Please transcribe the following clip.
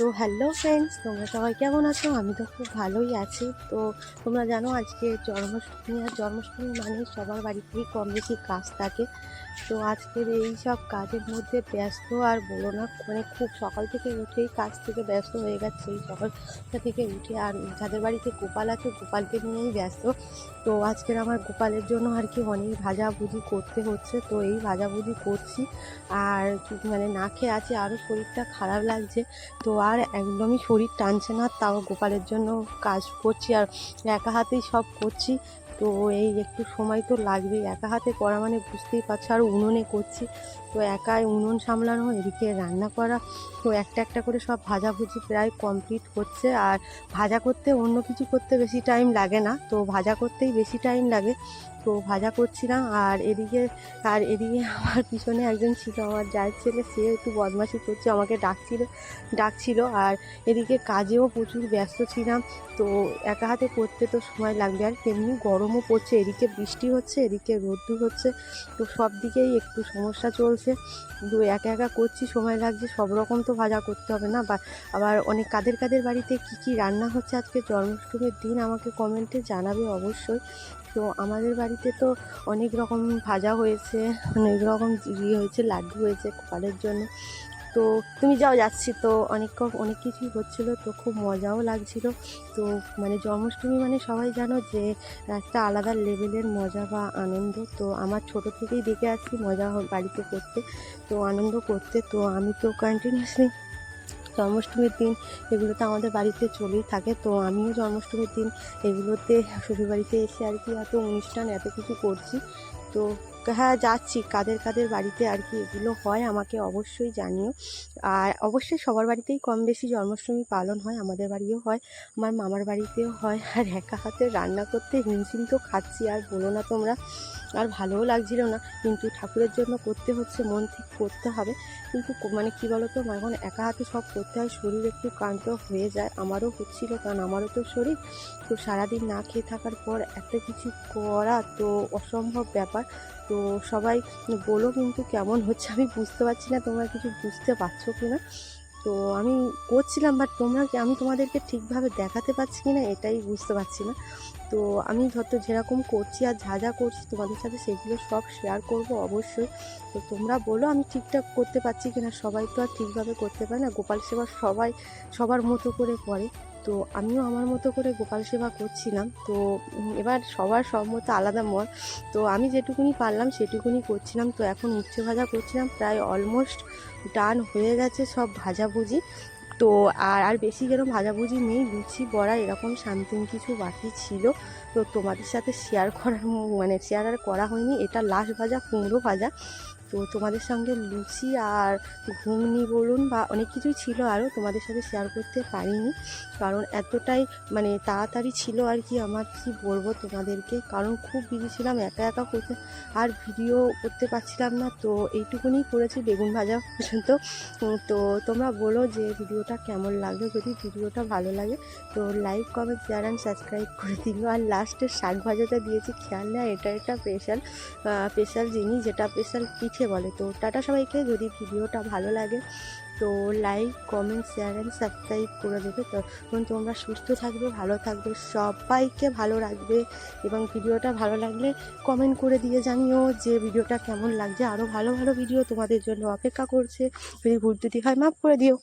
তো hello friends তোমরা সবাই কেমন আছো? আমি তো খুব ভালোই আছি। তো তোমরা জানো আজকে জন্মাষ্টমী, আর জন্মাষ্টমী মানে সবার বাড়িতেই কম বেশি কাজ থাকে। তো আজকের এই সব কাজের মধ্যে ব্যস্ত আর বলো না মানে খুব সকাল থেকে উঠেই কাজ থেকে ব্যস্ত হয়ে গেছে। এই সকালটা থেকে উঠে আর যাদের বাড়িতে গোপাল আছে, গোপালকে নিয়েই ব্যস্ত। তো আজকের আমার গোপালের জন্য আর কি অনেক ভাজাভুজি করতে হচ্ছে। তো এই ভাজাভুজি করছি। আর মানে না খেয়ে আছে, আরও শরীরটা খারাপ লাগছে। তো আর একদমই শরীর টানছে না, তাও গোপালের জন্য কাজ করছি আর একা হাতেই সব করছি। তো এই একটু সময় তো লাগবেই, একা হাতে করা মানে বুঝতেই পারছ, আর উনুনে করছি। তো একাই উনুন সামলানো, এদিকে রান্না করা। তো একটা একটা করে সব ভাজাভুজি প্রায় কমপ্লিট হচ্ছে আর ভাজা করতে অন্য কিছু করতে বেশি টাইম লাগে না। তো ভাজা করতেই বেশি টাইম লাগে। তো ভাজা করছিলাম আর এদিকে আর এদিকে আমার পিছনে একজন ছিল, আমার যার ছেলে, সে একটু বদমাশি করছে, আমাকে ডাকছিল ডাকছিল আর এদিকে কাজেও প্রচুর ব্যস্ত ছিলাম, তো একা হাতে করতে তো সময় লাগবে আর তেমনি গরমও পড়ছে, এদিকে বৃষ্টি হচ্ছে, এদিকে রোদ্দুর হচ্ছে, তো সব দিকেই একটু সমস্যা চলছে, তো একা একা করছি, সময় লাগছে, সব রকম তো ভাজা করতে হবে না, বা আবার অনেক কাদের কাদের বাড়িতে কি কি রান্না হচ্ছে আজকে জন্মাষ্টমীর দিন আমাকে কমেন্টে জানাবে অবশ্যই তো আমাদের বাড়িতে তো অনেক রকম ভাজা হয়েছে, অনেক রকম ইয়ে হয়েছে, লাড্ডু হয়েছে গোপালের জন্য। তো তুমি যাও, যাচ্ছি তো। অনেক অনেক কিছুই হচ্ছিল, তো খুব মজাও লাগছিল। তো মানে জন্মাষ্টমী মানে সবাই জানো যে একটা আলাদা লেভেলের মজা বা আনন্দ। তো আমার ছোট থেকেই দেখে আসছি মজা বাড়িতে করতে। তো আনন্দ করতে, তো আমি তো কন্টিনিউয়াসলি জন্মাষ্টমীর দিন এগুলো তো আমাদের বাড়িতে চলেই থাকে। তো আমিও জন্মাষ্টমীর দিন এগুলোতে শ্বশুরবাড়িতে এসে আর কি এত অনুষ্ঠান, এত কিছু করছি। তো হ্যাঁ যাচ্ছি। কাদের কাদের বাড়িতে আর কি এগুলো হয় আমাকে অবশ্যই জানিও। আর অবশ্যই সবার বাড়িতেই কম বেশি জন্মাষ্টমী পালন হয়, আমাদের বাড়িও হয়, আমার মামার বাড়িতেও হয়। আর একা হাতে রান্না করতে হিমশিম তো খাচ্ছি, আর বলো না তোমরা। আর ভালোও লাগছিল না। কিন্তু ঠাকুরের জন্য করতে হচ্ছে, মন থেকে করতে হবে। কিন্তু মানে কী বলো তো এখন একা হাতে সব করতে হয়, শরীর একটু ক্লান্ত হয়ে যায়। আমারও হচ্ছিল, কারণ আমারও তো শরীর। তো সারাদিন না খেয়ে থাকার পর একটা কিছু করা তো অসম্ভব ব্যাপার। তো সবাই বলো কিন্তু কেমন হচ্ছে? আমি বুঝতে পারছি না, তোমরা কিছু বুঝতে পারছ কি না তো আমি করছিলাম বাট তোমরা কি, আমি তোমাদেরকে ঠিকভাবে দেখাতে পারছি কি না এটাই বুঝতে পারছি না। তো আমি যত যেরকম করছি আর যা যা করছি তোমাদের সাথে সেগুলো সব শেয়ার করব অবশ্যই। তো তোমরা বলো আমি ঠিকঠাক করতে পারছি কিনা, সবাই তো আর ঠিকভাবে করতে পারে না। গোপাল সেবা সবাই সবার মতো করে করে। তো আমিও আমার মতো করে গোপাল সেবা করছিলাম। তো এবার সবার সব মতো আলাদা মত। তো আমি যেটুকুনি পারলাম সেটুকুনি করছিলাম। তো এখন উচ্ছে ভাজা করছিলাম, প্রায় অলমোস্ট ডান হয়ে গেছে সব ভাজাভুজি। তো আর আর বেশি যেন ভাজাভুজি নেই, লুচি, বড়া এরকম সামথিং কিছু বাকি ছিল। তো তোমাদের সাথে শেয়ার করার মানে শেয়ার আর করা হয়নি। এটা লাস্ট ভাজা, কুমড়ো ভাজা। তো তোমাদের সঙ্গে লুচি আর ঘুগনি বলুন বা অনেক কিছুই ছিল আরও তোমাদের সাথে শেয়ার করতে পারিনি। কারণ এতটাই মানে তাড়াতাড়ি ছিল আর কি আমার, কি বলব তোমাদেরকে? কারণ খুব বিজি ছিলাম, একা একা করতে আর ভিডিও করতে পারছিলাম না। তো এইটুকুনি করেছি বেগুন ভাজা পর্যন্ত। তো তোমরা বলো যে ভিডিওটা কেমন লাগল? যদি ভিডিওটা ভালো লাগে, তো like comment share and subscribe করে দিও। আর লাস্টে শাক ভাজাটা দিয়েছি, খেয়াল না এটা একটা স্পেশাল স্পেশাল জিনিস, যেটা স্পেশাল পিঠে বলে। তো টাটা সবাইকে, যদি ভিডিওটা ভালো লাগে তো like comment share and subscribe করে দেবে। তখন তোমরা সুস্থ থাকবে, ভালো থাকবে, সবাইকে ভালো রাখবে এবং ভিডিওটা ভালো লাগলে কমেন্ট করে দিয়ে জানিও যে ভিডিওটা কেমন লাগছে। আরও ভালো ভালো ভিডিও তোমাদের জন্য অপেক্ষা করছে। যদি ভুল ত্রুটি হয়, মাফ করে দিও।